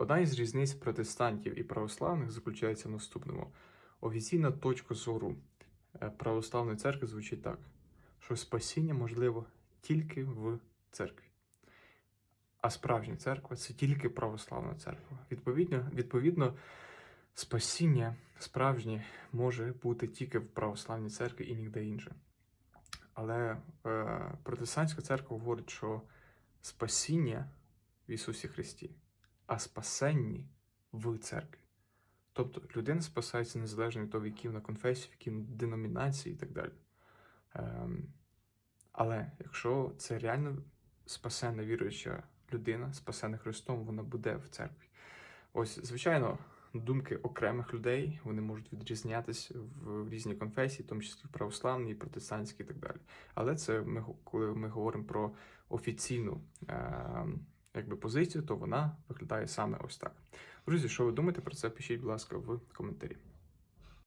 Одна із різниць протестантів і православних заключається в наступному. Офіційна точка зору е, православної церкви звучить так, що спасіння можливо тільки в церкві. А справжня церква це тільки православна церква. Відповідно, відповідно, спасіння справжнє може бути тільки в православній церкві і ніде інше. Але е, протестантська церква говорить, що спасіння в Ісусі Христі, а спасенні в церкві. Тобто людина спасається незалежно від того, в якій вона конфесії, в якій деномінації і так далі. Ем, але якщо це реально спасена віруюча людина, спасена Христом, вона буде в церкві. Ось, звичайно, думки окремих людей вони можуть відрізнятися в різні конфесії, в тому числі в православній, протестантській і так далі. Але це ми коли ми говоримо про офіційну е, якби, позицію, то вона виглядає саме ось так. Друзі, що ви думаєте про це? Пишіть, будь ласка, в коментарі.